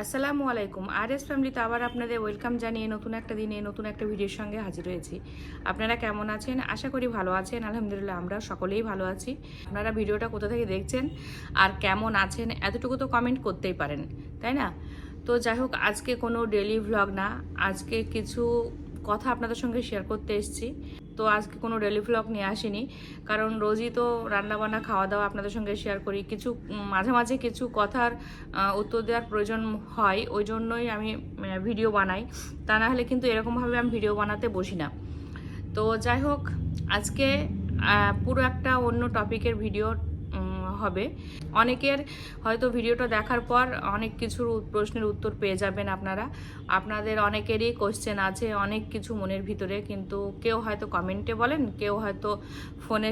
আসসালামু আলাইকুম। আর এস ফ্যামিলিতে আবার আপনাদের ওয়েলকাম জানিয়ে নতুন একটা দিনে নতুন একটা ভিডিওর সঙ্গে হাজির হয়েছি। আপনারা কেমন আছেন? আশা করি ভালো আছেন। আলহামদুলিল্লাহ আমরা সকলেই ভালো আছি। আপনারা ভিডিওটা কোথা থেকে দেখছেন আর কেমন আছেন এতটুকু তো কমেন্ট করতেই পারেন, তাই না? তো যাই হোক, আজকে কোনো ডেলি ভ্লগ না। আজকে কিছু কথা আপনাদের সঙ্গে শেয়ার করতে এসেছি। তো আজকে কোনো ডেলি ভ্লগ নিয়ে আসিনি। কারণ রোজই তো রান্নাবান্না খাওয়া দাওয়া আপনাদের সঙ্গে শেয়ার করি। কিছু মাঝে মাঝে কিছু কথার উত্তর দেওয়ার প্রয়োজন হয়। ওই জন্যই আমি ভিডিও বানাই। তা না হলে কিন্তু এরকমভাবে আমি ভিডিও বানাতে বসি না। তো যাই হোক, আজকে পুরো একটা অন্য টপিকের ভিডিও হবে। অনেকের হয়তো ভিডিওটা দেখার পর অনেক কিছুর প্রশ্নের উত্তর পেয়ে যাবেন আপনারা। আপনাদের অনেকেরই কোশ্চেন আছে অনেক কিছু মনের ভিতরে, কিন্তু কেউ হয়তো কমেন্টে বলেন, কেউ হয়তো ফোনে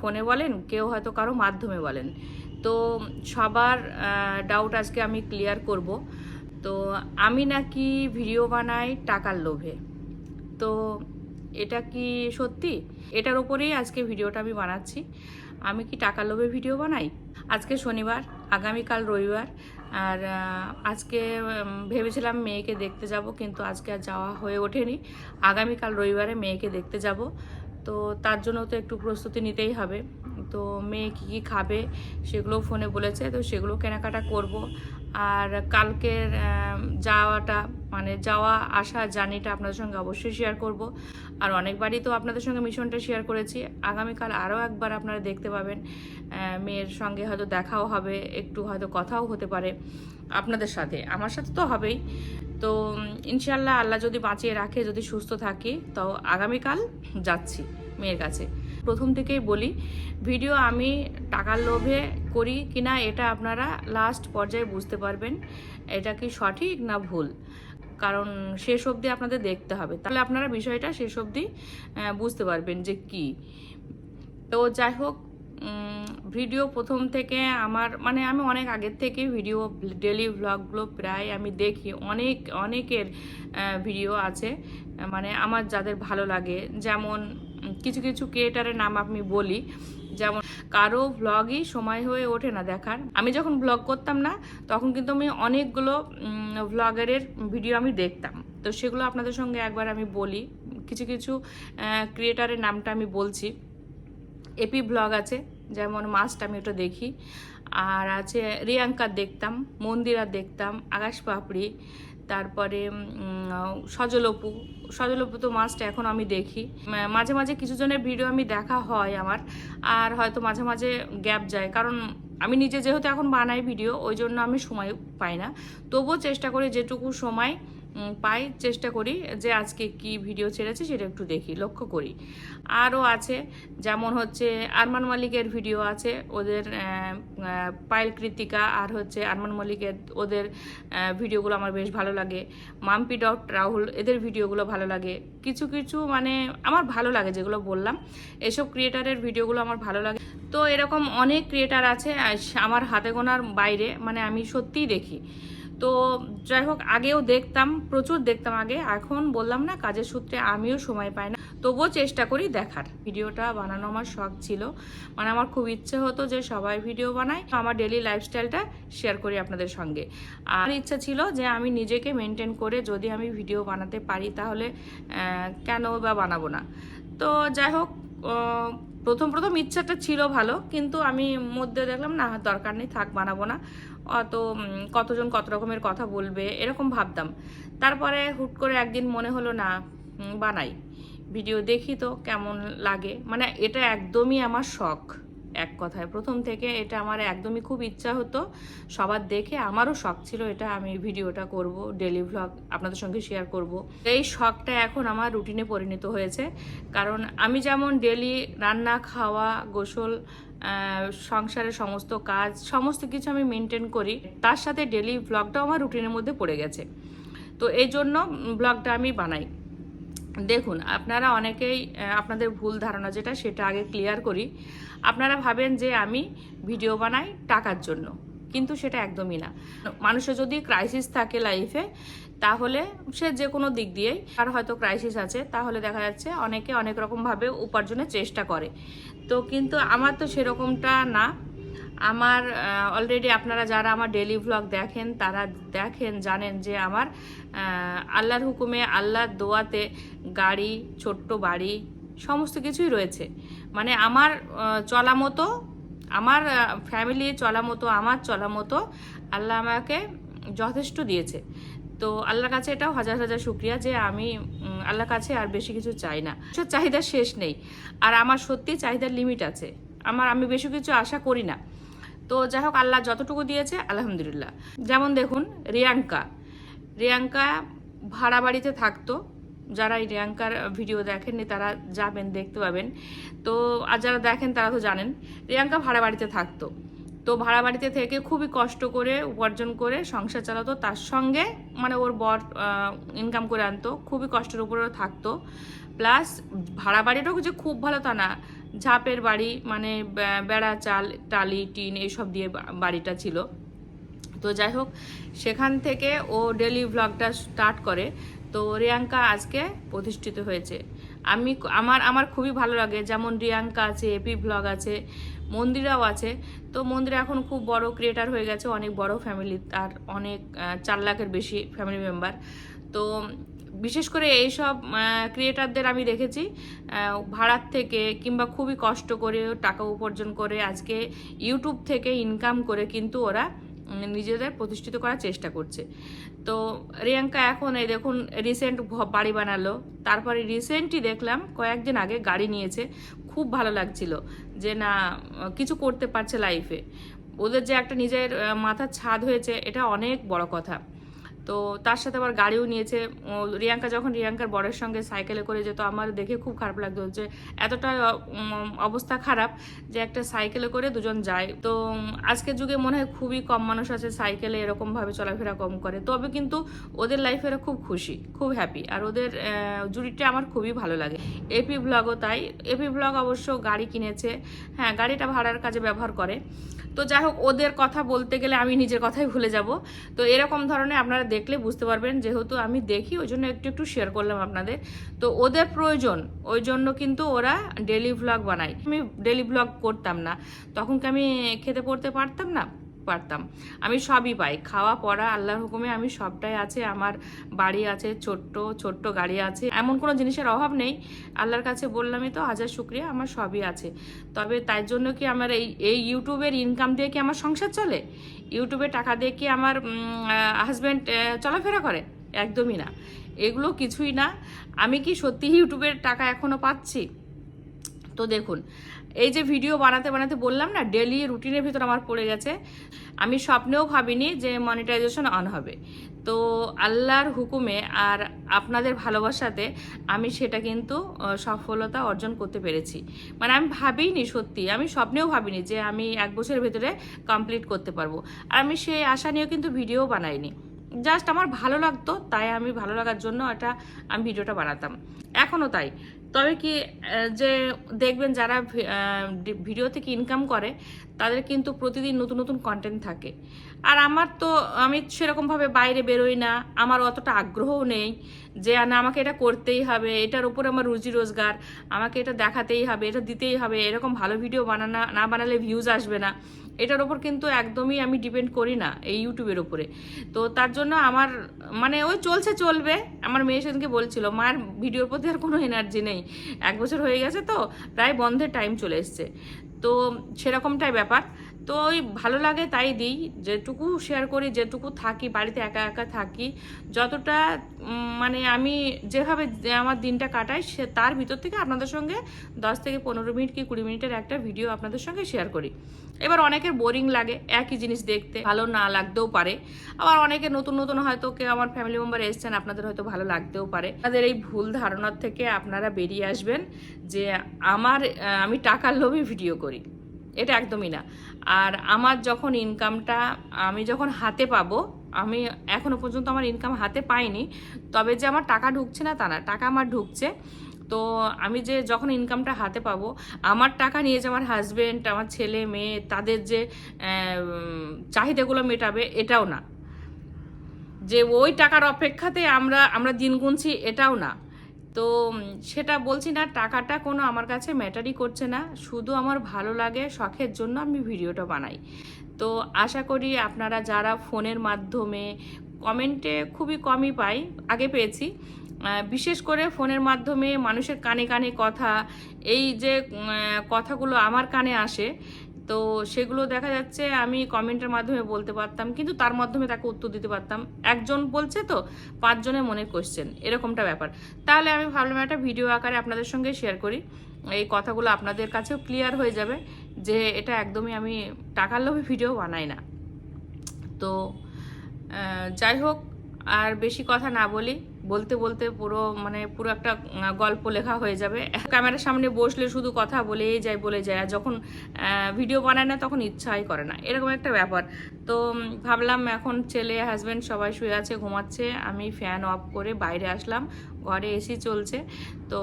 ফোনে বলেন, কেউ হয়তো কারও মাধ্যমে বলেন। তো সবার ডাউট আজকে আমি ক্লিয়ার করব। তো আমি নাকি ভিডিও বানাই টাকার লোভে। তো এটা কি সত্যি? এটার ওপরেই আজকে ভিডিওটা আমি বানাচ্ছি। আমি কি টাকা লোভে ভিডিও বানাই? আজকে শনিবার, আগামীকাল রবিবার, আর আজকে ভেবেছিলাম মেয়েকে দেখতে যাব, কিন্তু আজকে আর যাওয়া হয়ে ওঠেনি। আগামীকাল রবিবারে মেয়েকে দেখতে যাব। তো তার জন্য তো একটু প্রস্তুতি নিতেই হবে। তো মেয়ে কী কী খাবে সেগুলো ফোনে বলেছে। তো সেগুলো কেনাকাটা করব। আর কালকের যাওয়াটা মানে যাওয়া, আসা, জার্নিটা আপনাদের সঙ্গে অবশ্যই শেয়ার করব। আর অনেকবারই তো আপনাদের সঙ্গে মিশনটা শেয়ার করেছি। আগামীকাল আরও একবার আপনারা দেখতে পাবেন মেয়ের সঙ্গে হয়তো দেখাও হবে, একটু হয়তো কথাও হতে পারে আপনাদের সাথে। আমার সাথে তো হবেই। তো ইনশাল্লাহ আল্লাহ যদি বাঁচিয়ে রাখে, যদি সুস্থ থাকি, তো আগামীকাল যাচ্ছি মেয়ের কাছে। প্রথম থেকেই বলি ভিডিও আমি টাকার লোভে করি কিনা এটা আপনারা লাস্ট পর্যায়ে বুঝতে পারবেন, এটা কি সঠিক না ভুল। কারণ শেষ অবধি আপনাদের দেখতে হবে। তাহলে আপনারা বিষয়টা শেষ অবধি বুঝতে পারবেন যে কি। তো যাই হোক ভিডিও প্রথম থেকে আমার মানে আমি অনেক আগের থেকে ভিডিও ডেলি ভ্লগগুলো প্রায় আমি দেখি। অনেক, অনেকের ভিডিও আছে। মানে আমার যাদের ভালো লাগে, যেমন কিছু কিছু ক্রিয়েটারের নাম আমি বলি। যেমন কারও ভ্লগই সময় হয়ে ওঠে না দেখার। আমি যখন ভ্লগ করতাম না, তখন কিন্তু আমি অনেকগুলো ভ্লগারের ভিডিও আমি দেখতাম। তো সেগুলো আপনাদের সঙ্গে একবার আমি বলি। কিছু কিছু ক্রিয়েটারের নামটা আমি বলছি। এপি ব্লগ আছে, যেমন মাস্ট আমি ওটা দেখি। আর আছে রিয়াঙ্কার দেখতাম, মন্দিরা দেখতাম, আকাশ পাপড়ি তারপরে সজলপু। সজলপু তো মাস্ট এখন আমি দেখি। মাঝে মাঝে কিছু জনের ভিডিও আমি দেখা হয় আমার, আর হয়তো মাঝে মাঝে গ্যাপ যায়। কারণ আমি নিজে যেহেতু এখন বানাই ভিডিও ওই জন্য আমি সময় পাই না। তবুও চেষ্টা করি যেটুকু সময় পাই, চেষ্টা করি যে আজকে কি ভিডিও ছেড়েছে সেটা একটু দেখি, লক্ষ্য করি। আরও আছে, যেমন হচ্ছে আরমান মালিকের ভিডিও আছে, ওদের পায়েল কৃতিকা আর হচ্ছে আরমান মালিকের ওদের ভিডিওগুলো আমার বেশ ভালো লাগে। মাম্পি ডট, রাহুল, এদের ভিডিওগুলো ভালো লাগে। কিছু কিছু মানে আমার ভালো লাগে যেগুলো বললাম, এসব ক্রিয়েটারের ভিডিওগুলো আমার ভালো লাগে। তো এরকম অনেক ক্রিয়েটার আছে আমার হাতে গোনার বাইরে মানে আমি সত্যিই দেখি। তো যাই হোক, আগেও দেখতাম, প্রচুর দেখতাম আগে, এখন বললাম না, কাজের সূত্রে আমিও সময় পাই না। তবুও চেষ্টা করি দেখার। ভিডিওটা বানানো আমার শখ ছিল। মানে আমার খুব ইচ্ছে হতো যে সবাই ভিডিও বানায়। আমার ডেলি লাইফস্টাইলটা শেয়ার করি আপনাদের সঙ্গে। আর ইচ্ছা ছিল যে আমি নিজেকে মেনটেন করে যদি আমি ভিডিও বানাতে পারি, তাহলে কেন বা বানাবো না? তো যাই হোক প্রথম প্রথম ইচ্ছাটা ছিল ভালো, কিন্তু আমি মধ্যে দেখলাম, না, দরকার নেই, থাক, বানাবো না। অত কতজন কত রকমের কথা বলবে, এরকম ভাবতাম। তারপরে হুট করে একদিন মনে হলো, না বানাই। ভিডিও দেখি তো কেমন লাগে। মানে এটা একদমই আমার শখ। এক কথায়। প্রথম থেকে এটা আমার একদমই খুব ইচ্ছা হতো। সবার দেখে আমারও শখ ছিল এটা আমি ভিডিওটা করব ডেলি ভ্লগ আপনাদের সঙ্গে শেয়ার করব। এই শখটা এখন আমার রুটিনে পরিণত হয়েছে। কারণ আমি যেমন ডেলি রান্না, খাওয়া, গোসল সংসারের সমস্ত কাজ, সমস্ত কিছু আমি মেনটেন করি, তার সাথে ডেলি ভ্লগটাও আমার রুটিনের মধ্যে পড়ে গেছে। তো এই জন্য ব্লগটা আমি বানাই। দেখুন, আপনারা অনেকেই আপনাদের ভুল ধারণা যেটা, সেটা আগে ক্লিয়ার করি। আপনারা ভাবেন যে আমি ভিডিও বানাই টাকার জন্য, কিন্তু সেটা একদমই না। মানুষের যদি ক্রাইসিস থাকে লাইফে তাহলে সে যে কোনো দিক দিয়েই, আর হয়তো ক্রাইসিস আছে, তাহলে দেখা যাচ্ছে অনেকে অনেক রকমভাবে উপার্জনের চেষ্টা করে। তো কিন্তু আমার তো সেরকমটা না। আমার অলরেডি আপনারা যারা আমার ডেলি ভ্লগ দেখেন, তারা দেখেন, জানেন যে আমার আল্লাহর হুকুমে, আল্লাহর দোয়াতে গাড়ি, ছোট্ট বাড়ি, সমস্ত কিছুই রয়েছে। মানে আমার চলা মতো, আমার ফ্যামিলি চলা মতো, আমার চলা মতো আল্লাহ আমাকে যথেষ্ট দিয়েছে। তো আল্লাহর কাছে এটাও হাজার হাজার শুক্রিয়া যে আমি আল্লাহর কাছে আর বেশি কিছু চাই না। চাহিদা শেষ নেই। আর আমার সত্যি চাহিদার লিমিট আছে। আমার, আমি বেশি কিছু আশা করি না। তো যাই হোক আল্লাহ যতটুকু দিয়েছে, আলহামদুলিল্লাহ। যেমন দেখুন, রিয়াঙ্কা। রিয়াঙ্কা ভাড়া বাড়িতে থাকতো। যারা এই রিয়াঙ্কার ভিডিও দেখেননি, তারা যাবেন, দেখতে পাবেন। তো, আর যারা দেখেন, তারা তো জানেন, রিয়াঙ্কা ভাড়া বাড়িতে থাকতো। তো ভাড়া বাড়িতে থেকে খুবই কষ্ট করে উপার্জন করে সংসার চালাতো। তার সঙ্গে মানে ওর বর ইনকাম করে আনতো। খুবই কষ্টের উপরেও থাকতো। প্লাস ভাড়া বাড়িটাও যে খুব ভালো তা না। ঝাপের বাড়ি মানে বেড়া, চাল, টালি, টিন এইসব দিয়ে বাড়িটা ছিল। তো যাই হোক, সেখান থেকে ও ডেলি ভ্লগটা স্টার্ট করে। তো রিয়াঙ্কা আজকে প্রতিষ্ঠিত হয়েছে। আমি আমার আমার খুবই ভালো লাগে। যেমন রিয়াঙ্কা আছে এপি ব্লগ আছে, মন্দিরাও আছে। তো মন্দিরা এখন খুব বড় ক্রিয়েটার হয়ে গেছে, অনেক বড় ফ্যামিলি তার অনেক চার লাখের বেশি ফ্যামিলি মেম্বার তো বিশেষ করে এইসব ক্রিয়েটারদের আমি দেখেছি ভাড়ার থেকে কিংবা খুবই কষ্ট করে টাকা উপার্জন করে আজকে ইউটিউব থেকে ইনকাম করে কিন্তু ওরা নিজেদের প্রতিষ্ঠিত করার চেষ্টা করছে। তো রিয়াঙ্কা এখন এই দেখুন রিসেন্ট বাড়ি বানালো, তারপরে রিসেন্টই দেখলাম কয়েকদিন আগে গাড়ি নিয়েছে, খুব ভালো লাগছিল যে না, কিছু করতে পারছে লাইফে ওদের যে একটা নিজের মাথার ছাদ হয়েছে, এটা অনেক বড় কথা। তো তার সাথে আবার গাড়িও নিয়েছে। রিয়াঙ্কা, যখন রিয়াঙ্কার বরের সঙ্গে সাইকেলে করে যেত, আমার দেখে খুব খারাপ লাগতো যে এতটা অবস্থা খারাপ যে একটা সাইকেলে করে দুজন যায়। তো আজকের যুগে মনে হয় খুবই কম মানুষ আছে সাইকেলে এরকমভাবে চলাফেরা কম করে। তবে কিন্তু ওদের লাইফে এরা খুব খুশি, খুব হ্যাপি আর ওদের জুড়িটা আমার খুবই ভালো লাগে। এপি ব্লগও তাই। এপি ব্লগ অবশ্য গাড়ি কিনেছে। হ্যাঁ গাড়িটা ভাড়ার কাজে ব্যবহার করে। তো যাই হোক, ওদের কথা বলতে গেলে আমি নিজের কথাই ভুলে যাব। তো এরকম ধরনের আপনারা দেখলে বুঝতে পারবেন, যেহেতু আমি দেখি, ওই জন্য একটু একটু শেয়ার করলাম আপনাদের। তো ওদের প্রয়োজন, ওই জন্য কিন্তু ওরা ডেলি ভ্লগ বানায়। আমি ডেলি ভ্লগ করতাম না, তখন কি আমি খেতে পড়তে পারতাম না? পারতাম। আমি সবই পাই, খাওয়া, পড়া, আল্লাহর হুকুমে আমি সবটাই আছে, আমার বাড়ি আছে, ছোট্ট ছোট্ট গাড়ি আছে। এমন কোনো জিনিসের অভাব নেই, আল্লাহর কাছে বললামই তো, হাজার শুক্রিয়া, আমার সবই আছে। তবে তাই জন্য কি আমার এই এই ইউটিউবের ইনকাম দিয়ে কি আমার সংসার চলে? ইউটিউবে টাকা দিয়ে কি আমার হাজব্যান্ড চলাফেরা করে? একদমই না। এগুলো কিছুই না। আমি কি সত্যি ইউটিউবের টাকা এখনও পাচ্ছি? তো দেখুন এই যে ভিডিও বানাতে বানাতে বললাম না ডেলি রুটিনের ভিতর আমার পড়ে গেছে। আমি স্বপ্নেও ভাবিনি যে মনিটাইজেশন অন হবে। তো আল্লাহর হুকুমে আর আপনাদের ভালোবাসাতে আমি সেটা কিন্তু সফলতা অর্জন করতে পেরেছি। মানে আমি ভাবিনি সত্যি, আমি স্বপ্নেও ভাবিনি যে আমি এক বছরের ভেতরে কমপ্লিট করতে পারব। আর আমি সেই আশা নিয়েও কিন্তু ভিডিও বানাইনি। জাস্ট আমার ভালো লাগতো, তাই আমি ভালো লাগার জন্য এটা আমি ভিডিওটা বানাতাম। এখনও তাই। তবে কি যে দেখবেন যারা ভিডিও থেকে ইনকাম করে, তাদের কিন্তু প্রতিদিন নতুন নতুন কন্টেন্ট থাকে। আর আমার তো, আমি সেরকমভাবে বাইরে বেরোই না, আমার অতটা আগ্রহও নেই যে না, আমাকে এটা করতেই হবে, এটার উপর আমার রুজি রোজগার, আমাকে এটা দেখাতেই হবে, এটা দিতেই হবে, এরকম ভালো ভিডিও বানানা, না বানালে ভিউজ আসবে না। এটার ওপর কিন্তু একদমই আমি ডিপেন্ড করি না, এই ইউটিউবের উপরে। তো তার জন্য আমার মানে ওই চলছে, চলবে, আমার মেয়ে সেদিনকে বলছিল মার ভিডিওর প্রতি আর কোনো এনার্জি নেই, এক বছর হয়ে গেছে তো, প্রায় বন্ধের টাইম চলে এসছে। তো সেরকমটাই ব্যাপার। তো ওই ভালো লাগে তাই দিই, যেটুকু শেয়ার করি, যেটুকু থাকি, বাড়িতে একা একা থাকি, যতটা মানে আমি যেভাবে আমার দিনটা কাটাই, সে তার ভিতর থেকে আপনাদের সঙ্গে দশ থেকে পনেরো মিনিট কি কুড়ি মিনিটের একটা ভিডিও আপনাদের সঙ্গে শেয়ার করি। এবার অনেকের বোরিং লাগে, একই জিনিস দেখতে, ভালো না লাগতেও পারে। আবার অনেকে নতুন নতুন হয়তো কেউ আমার ফ্যামিলি মেম্বার এসছেন, আপনাদের হয়তো ভালো লাগতেও পারে। আপনাদের এই ভুল ধারণার থেকে আপনারা বেরিয়ে আসবেন যে আমার আমি টাকার লোভে ভিডিও করি। এটা একদমই না। আর আমার যখন ইনকামটা আমি যখন হাতে পাবো, আমি এখনও পর্যন্ত আমার ইনকাম হাতে পাইনি, তবে যে আমার টাকা ঢুকছে না তা না, টাকা আমার ঢুকছে। তো আমি যে যখন ইনকামটা হাতে পাবো, আমার টাকা নিয়ে যে আমার হাজবেন্ড আমার ছেলে, মেয়ে, তাদের যে চাহিদাগুলো মেটাবে এটাও না। যে ওই টাকার অপেক্ষাতে আমরা আমরা দিন গুনছি এটাও না। তো সেটা বলছি না, টাকাটা কোনো আমার কাছে ম্যাটারই করছে না। শুধু আমার ভালো লাগে, শখের জন্য আমি ভিডিওটা বানাই। তো, আশা করি আপনারা যারা ফোনের মাধ্যমে কমেন্টে খুবই কমই পাই, আগে পেয়েছি। বিশেষ করে ফোনের মাধ্যমে মানুষের কানে কানে কথা, এই যে কথাগুলো আমার কানে আসে তো সেগুলো দেখা যাচ্ছে, আমি কমেন্টের মাধ্যমে বলতে পারতাম, কিন্তু তার মাধ্যমে তাকে উত্তর দিতে পারতাম। একজন বলছে তো, পাঁচজনের মনে কোশ্চেন এরকমটা ব্যাপার। তাহলে আমি ভাবলাম একটা ভিডিও আকারে আপনাদের সঙ্গে শেয়ার করি। এই কথাগুলো আপনাদের কাছেও ক্লিয়ার হয়ে যাবে যে এটা একদমই আমি টাকার লোভে ভিডিও বানাই না। তো যাই হোক, আর বেশি কথা না বলি। বলতে বলতে পুরো মানে পুরো একটা গল্প লেখা হয়ে যাবে। ক্যামেরার সামনে বসলে শুধু কথা বলেই যায়, বলে যায়। আর যখন ভিডিও বানায় না তখন ইচ্ছাই করে না। এরকম একটা ব্যাপার। তো ভাবলাম এখন ছেলে হাজব্যান্ড সবাই শুয়ে আছে, ঘুমাচ্ছে। আমি ফ্যান অফ করে বাইরে আসলাম। ঘরে এসি চলছে। তো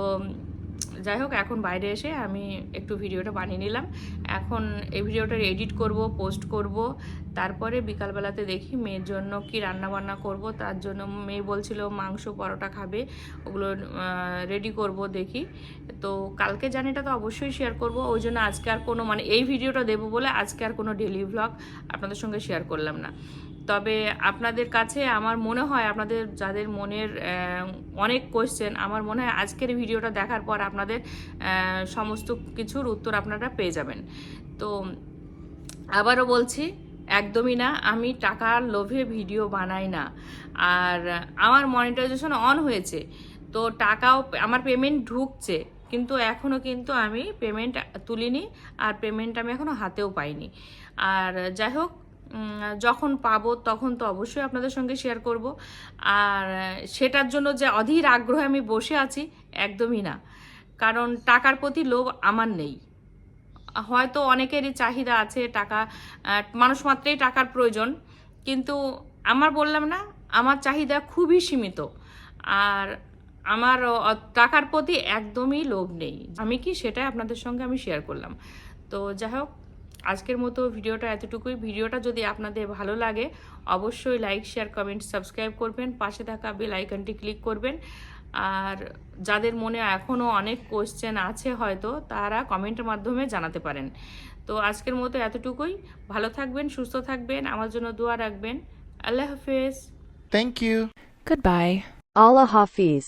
যাই হোক এখন বাইরে এসে আমি একটু ভিডিওটা বানিয়ে নিলাম। এখন এই ভিডিওটা এডিট করব, পোস্ট করব। তারপরে বিকালবেলাতে দেখি মেয়ের জন্য কি রান্না বান্না করব। তার জন্য মেয়ে বলছিল, মাংস, পরোটা খাবে, ওগুলো রেডি করব দেখি। তো কালকে জানিটা তো অবশ্যই শেয়ার করব। ওই জন্য আজকে আর কোনো মানে এই ভিডিওটা দেবো বলে আজকে আর কোনো ডেলি ভ্লগ আপনাদের সঙ্গে শেয়ার করলাম না। তবে আপনাদের কাছে আমার মনে হয়, আপনাদের যাদের মনের অনেক কোশ্চেন আমার মনে হয় আজকের ভিডিওটা দেখার পর আপনাদের সমস্ত কিছুর উত্তর আপনারা পেয়ে যাবেন। তো আবারও বলছি, একদমই না, আমি টাকার লোভে ভিডিও বানাই না। আর আমার মনিটাইজেশন অন হয়েছে, তো টাকাও আমার পেমেন্ট ঢুকছে, কিন্তু এখনও কিন্তু আমি পেমেন্ট তুলিনি, আর পেমেন্ট আমি এখনও হাতেও পাইনি। আর যাই হোক যখন পাবো তখন তো অবশ্যই আপনাদের সঙ্গে শেয়ার করব। আর সেটার জন্য যে অধীর আগ্রহে আমি বসে আছি, একদমই না। কারণ টাকার প্রতি লোভ আমার নেই। হয়তো অনেকেরই চাহিদা আছে টাকা মানুষ মাত্রেই টাকার প্রয়োজন। কিন্তু আমার বললাম না, আমার চাহিদা খুবই সীমিত। আর আমার টাকার প্রতি একদমই লোভ নেই। আমি কি সেটাই আপনাদের সঙ্গে আমি শেয়ার করলাম। তো যাই হোক আজকের মতো ভিডিওটা এতটুকুই। ভিডিওটা যদি আপনাদের ভালো লাগে অবশ্যই লাইক শেয়ার কমেন্ট সাবস্ক্রাইব করবেন। পাশে থাকা বেল আইকনটি ক্লিক করবেন। আর যাদের মনে এখনও অনেক কোশ্চেন আছে হয়তো তারা কমেন্টের মাধ্যমে জানাতে পারেন। তো আজকের মতো এতটুকুই। ভালো থাকবেন সুস্থ থাকবেন আমার জন্য দোয়া রাখবেন। আল্লাহ হাফেজ। Thank you. Goodbye. Allah Hafiz.